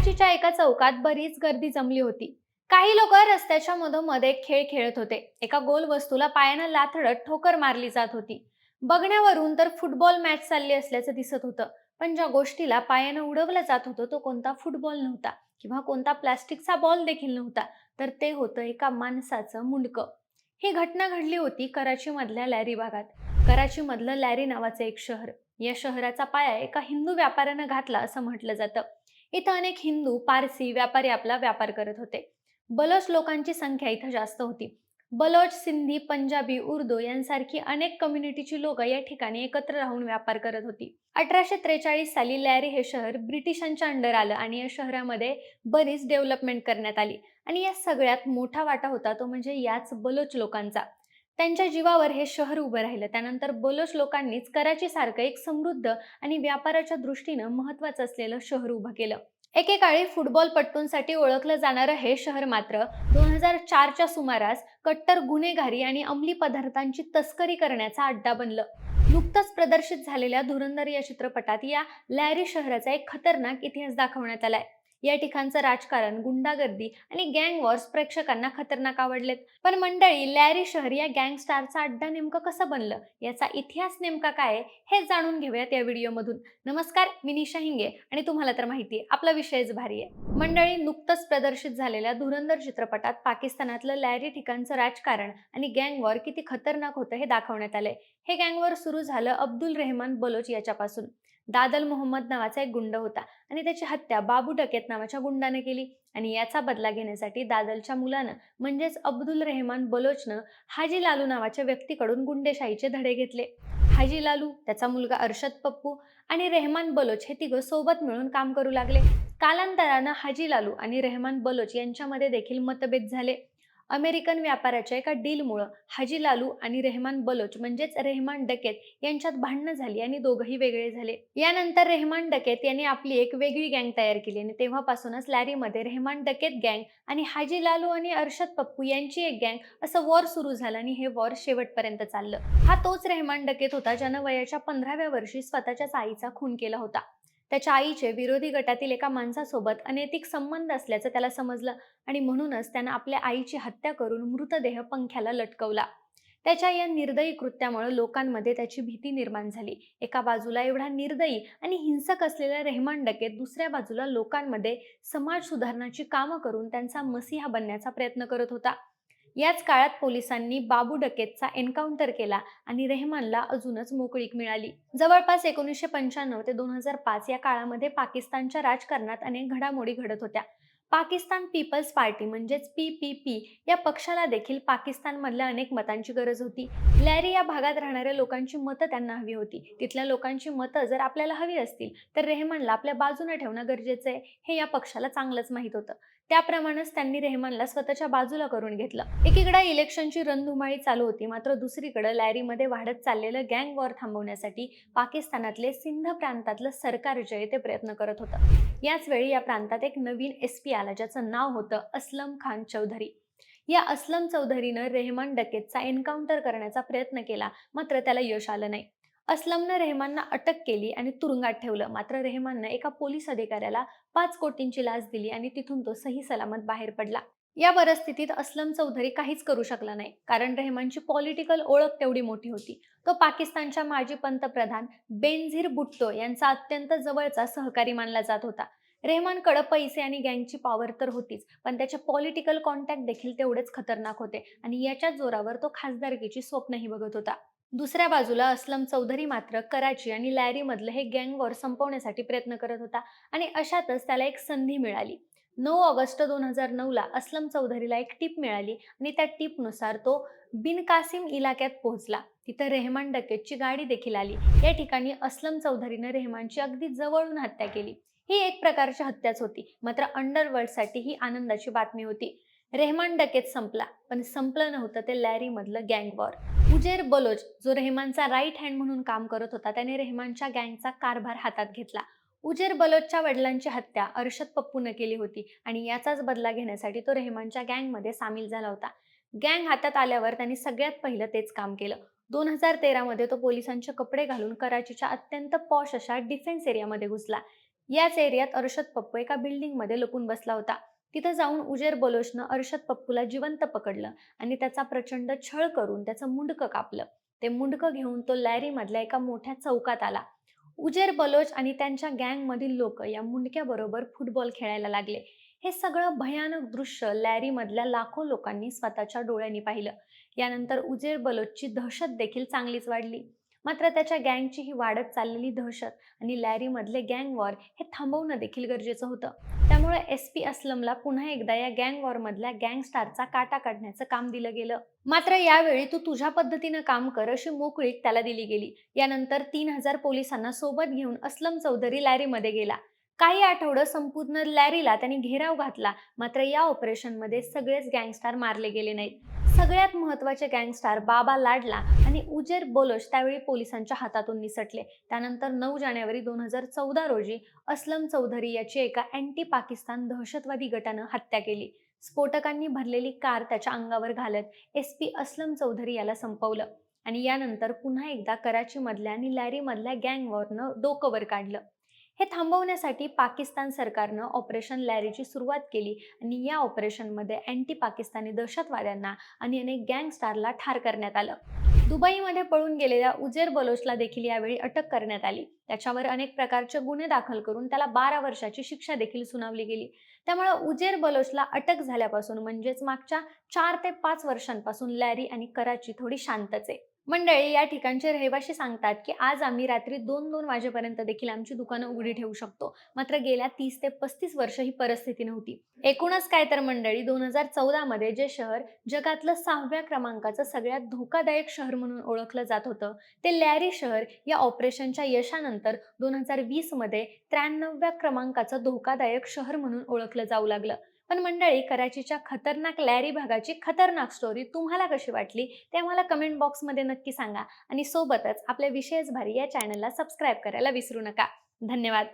कराचीच्या एका चौकात बरीच गर्दी जमली होती. काही लोक रस्त्याच्या मधोमध एक खेळ खेळत होते. एका गोल वस्तूला पायानं लाथडत ठोकर मारली जात होती. बघण्यावरून तर फुटबॉल मॅच चालली असल्याचं दिसत होतं. पण ज्या गोष्टीला पायानं उडवलं जात होतं तो कोणता फुटबॉल नव्हता किंवा कोणता प्लास्टिकचा बॉल देखील नव्हता तर ते होतं एका माणसाचं मुंडकं. ही घटना घडली होती कराची मधल्या लॅरी भागात. कराची मधलं लॅरी नावाचं एक शहर. या शहराचा पाया एका हिंदू व्यापाऱ्यानं घातला असं म्हटलं जातं. इथं अनेक हिंदू पारसी व्यापारी आपला व्यापार करत होते. बलोच लोकांची संख्या इथं जास्त होती. बलोच सिंधी पंजाबी उर्दू यांसारखी अनेक कम्युनिटीची लोक या ठिकाणी एकत्र राहून व्यापार करत होती. अठराशे त्रेचाळीस साली लॅरी हे शहर ब्रिटिशांच्या अंडर आलं आणि या शहरामध्ये बरीच डेव्हलपमेंट करण्यात आली. आणि या सगळ्यात मोठा वाटा होता तो म्हणजे याच बलोच लोकांचा. त्यांच्या जीवावर हे शहर उभं राहिलं. त्यानंतर बलोच लोकांनीच कराची सारखं एक समृद्ध आणि व्यापाराच्या दृष्टीनं महत्वाचं असलेलं शहर उभं केलं. एकेकाळी फुटबॉल पट्टूंसाठी ओळखलं जाणारं हे शहर मात्र दोन हजार चारच्या सुमारास कट्टर गुन्हेगारी आणि अंमली पदार्थांची तस्करी करण्याचा अड्डा बनलं. नुकतंच प्रदर्शित झालेल्या धुरंधर या चित्रपटात या लॅरी शहराचा एक खतरनाक इतिहास दाखवण्यात आलाय. या ठिकाणचं राजकारण गुंडागर्दी आणि गँग वॉर्स प्रेक्षकांना खतरनाक आवडलेत. पण मंडळी लॅरी शहर या गँगस्टारचा अड्डा नेमकं कसं बनलं? याचा इतिहास नेमका काय हे जाणून घेऊयात या व्हिडिओमधून. नमस्कार मी निशा हिंगे आणि तुम्हाला तर माहिती आहे आपला विषयच भारी आहे. मंडळी नुकतंच प्रदर्शित झालेल्या धुरंधर चित्रपटात पाकिस्तानातलं लॅरी ठिकाणचं राजकारण आणि गँग वॉर किती खतरनाक होतं हे दाखवण्यात आलंय. हे गँग वॉर सुरू झालं अब्दुल रेहमान बलोच याच्यापासून. दादल मोहम्मद नावाचा एक गुंड होता आणि त्याची हत्या बाबू डकेत नावाच्या गुंडाने केली. आणि याचा बदला घेण्यासाठी दादलच्या मुलानं म्हणजेच अब्दुल रेहमान बलोचनं हाजी लालू नावाच्या व्यक्तीकडून गुंडेशाहीचे धडे घेतले. हाजी लालू त्याचा मुलगा अर्शद पप्पू आणि रेहमान बलोच हे तिघं सोबत मिळून काम करू लागले. कालांतरानं हाजी लालू आणि रेहमान बलोच यांच्यामध्ये देखील मतभेद झाले. अमेरिकन व्यापाराच्या एका डीलमुळं हाजी लालू आणि रेहमान बलोच म्हणजेच रेहमान डकेत यांच्यात भांडणं झाली आणि दोघंही वेगळे झाले. यानंतर रेहमान डकेत यांनी आपली एक वेगळी गँग तयार केली आणि तेव्हापासूनच लॅरीमध्ये रेहमान डकेत गँग आणि हाजी लालू आणि अर्षद पप्पू यांची एक गँग असं वॉर सुरू झालं आणि हे वॉर शेवटपर्यंत चाललं. हा तोच रेहमान डकेत होता ज्यानं वयाच्या पंधराव्या वर्षी स्वतःच्याच आईचा खून केला होता. त्याच्या आईचे विरोधी गटातील एका माणसासोबत अनैतिक संबंध असल्याचं त्याला समजलं आणि म्हणूनच त्यानं आपल्या आईची हत्या करून मृतदेह पंख्याला लटकवला. त्याच्या या निर्दयी कृत्यामुळे लोकांमध्ये त्याची भीती निर्माण झाली. एका बाजूला एवढा निर्दयी आणि हिंसक असलेल्या रेहमान डकेत दुसऱ्या बाजूला लोकांमध्ये समाज सुधारणाची कामं करून त्यांचा मसीहा बनण्याचा प्रयत्न करत होता. याच काळात पोलिसांनी बाबू डकेतचा एन्काउंटर केला आणि रेहमानला अजूनच मोकळीक मिळाली. जवळपास एकोणीसशे पंच्याण्णव ते दोन हजार पाच या काळामध्ये पाकिस्तानच्या राजकारणात अनेक घडामोडी घडत होत्या. पाकिस्तान पीपल्स पार्टी म्हणजेच पी पी पी या पक्षाला देखील पाकिस्तानमधल्या अनेक मतांची गरज होती. लॅरी या भागात राहणाऱ्या लोकांची मतं त्यांना हवी होती. तिथल्या लोकांची मतं जर आपल्याला हवी असतील तर रेहमानला आपल्या बाजूने ठेवणं गरजेचं आहे. हे या पक्षाला चांगलंच माहीत होतं. त्याप्रमाणेच त्यांनी रेहमानला स्वतःच्या बाजूला करून घेतलं. एकीकडे इलेक्शनची रणधुमाळी चालू होती मात्र दुसरीकडे लॅरीमध्ये वाढत चाललेलं गँग वॉर थांबवण्यासाठी पाकिस्तानातले सिंध प्रांतातलं सरकार जे ते प्रयत्न करत होतं. याच वेळी या प्रांतात एक नवीन एस पी आला ज्याचं नाव होतं असलम खान चौधरी. या असलम चौधरीनं रेहमान डकेतचा एन्काउंटर करण्याचा प्रयत्न केला मात्र त्याला यश आलं नाही. असलमनं रेहमानना अटक केली आणि तुरुंगात ठेवलं. मात्र रेहमाननं एका पोलीस अधिकाऱ्याला पाच कोटींची लाच दिली आणि तिथून तो सही सलामत बाहेर पडला. या परिस्थितीत असलम चौधरी काहीच करू शकला नाही कारण रेहमानची पॉलिटिकल ओळख तेवढी मोठी होती. तो पाकिस्तानच्या माजी पंतप्रधान बेनझीर बुट्टो यांचा अत्यंत जवळचा सहकारी मानला जात होता. रेहमानकडे पैसे आणि गँगची पॉवर तर होतीच पण त्याचे पॉलिटिकल कॉन्टॅक्ट देखील तेवढेच खतरनाक होते आणि याच्या जोरावर तो खासदारकीची स्वप्नही बघत होता. दुसऱ्या बाजूला असलम चौधरी मात्र कराची आणि लॅरीमधलं हे गँग वॉर संपवण्यासाठी प्रयत्न करत होता आणि अशातच त्याला एक संधी मिळाली. नऊ ऑगस्ट दोन हजार नऊला असलम चौधरीला एक टीप मिळाली आणि त्या टीपनुसार तो बिनकासिम इलाक्यात पोहोचला. तिथं रेहमान डकेतची गाडी देखील आली. या ठिकाणी असलम चौधरीनं रेहमानची अगदी जवळून हत्या केली. ही एक प्रकारची हत्याच होती. मात्र अंडरवर्ल्डसाठी ही आनंदाची बातमी होती. रेहमान डकेत संपला. पण संपलं नव्हतं ते लॅरीमधलं गँग वॉर. उजेर बलोच जो रेहमानचा राईट हँड म्हणून काम करत होता त्याने रेहमानच्या गँगचा कारभार हातात घेतला. उजेर बलोचच्या वडिलांची हत्या अर्षद पप्पूनं केली होती आणि याचाच बदला घेण्यासाठी तो रेहमानच्या गँगमध्ये सामील झाला होता. गँग हातात आल्यावर त्यांनी सगळ्यात पहिलं तेच काम केलं. दोन हजार तेरामध्ये तो पोलिसांचे कपडे घालून कराचीच्या अत्यंत पॉश अशा डिफेन्स एरियामध्ये घुसला. याच एरियात अर्षद पप्पू एका बिल्डिंगमध्ये लपून बसला होता. तिथं जाऊन उजेर बलोचनं अर्षद पप्पूला जिवंत पकडलं आणि त्याचा प्रचंड छळ करून त्याचं मुंडकं कापलं. ते मुंडकं घेऊन तो लॅरीमधल्या एका मोठ्या चौकात आला. उजेर बलोच आणि त्यांच्या गँगमधील लोक या मुंडक्याबरोबर फुटबॉल खेळायला लागले. हे सगळं भयानक दृश्य लॅरीमधल्या लाखो लोकांनी स्वतःच्या डोळ्यांनी पाहिलं. यानंतर उजेर बलोचची दहशत देखील चांगलीच वाढली. मात्र त्याच्या गँगची ही वाढत चाललेली दहशत आणि लॅरीमधले गँग वॉर हे थांबवणं देखील गरजेचं होतं. त्यामुळे एस पी असलमला पुन्हा एकदा या गँग वॉर मधल्या गँगस्टारचा काटा काढण्याचं काम दिलं गेलं. मात्र यावेळी तू तुझ्या पद्धतीनं काम कर अशी मोकळीक त्याला दिली गेली. यानंतर तीन हजार पोलिसांना सोबत घेऊन असलम चौधरी लॅरीमध्ये गेला. काही आठवडं संपूर्ण लॅरीला त्यांनी घेराव घातला. मात्र या ऑपरेशनमध्ये सगळेच गँगस्टार मारले गेले नाहीत. सगळ्यात महत्त्वाचे गँगस्टार बाबा लाडला आणि उजेर बोलोश त्यावेळी पोलिसांच्या हातातून निसटले. त्यानंतर नऊ जानेवारी दोन हजार चौदा रोजी असलम चौधरी याची एका अँटी पाकिस्तान दहशतवादी गटानं हत्या केली. स्फोटकांनी भरलेली कार त्याच्या अंगावर घालत एस पी असलम चौधरी याला संपवलं आणि यानंतर पुन्हा एकदा कराचीमधल्या आणि लॅरीमधल्या गँग वॉरनं डोकं वर काढलं. हे थांबवण्यासाठी पाकिस्तान सरकारनं ऑपरेशन लॅरीची सुरुवात केली आणि या ऑपरेशनमध्ये अँटी पाकिस्तानी दहशतवाद्यांना आणि अनेक गँगस्टारला ठार करण्यात आलं. दुबईमध्ये पळून गेलेल्या उजेर बलोचला देखील यावेळी अटक करण्यात आली. त्याच्यावर अनेक प्रकारचे गुन्हे दाखल करून त्याला बारा वर्षाची शिक्षा देखील सुनावली गेली. त्यामुळे उजेर बलोचला अटक झाल्यापासून म्हणजेच मागच्या चार ते पाच वर्षांपासून लॅरी आणि कराची थोडी शांतच आहे. मंडळी या ठिकाणचे रहिवाशी सांगतात की आज आम्ही रात्री दोन दोन वाजेपर्यंत देखील आमची दुकानं उघडी ठेवू शकतो. मात्र गेल्या तीस ते पस्तीस वर्ष ही परिस्थिती नव्हती. एकूणच काय तर मंडळी दोन हजार चौदा मध्ये जे शहर जगातलं सहाव्या क्रमांकाचं सगळ्यात धोकादायक शहर म्हणून ओळखलं जात होतं ते लॅरी शहर या ऑपरेशनच्या यशानंतर दोन हजार वीसमध्ये त्र्याण्णव्या क्रमांकाचं धोकादायक शहर म्हणून ओळखलं जाऊ लागलं. पण मंडळी कराचीच्या खतरनाक लॅरी भागाची खतरनाक स्टोरी तुम्हाला कशी वाटली ते आम्हाला कमेंट बॉक्समध्ये नक्की सांगा. आणि सोबतच आपल्या विशेष भारी या चॅनलला सबस्क्राईब करायला विसरू नका. धन्यवाद.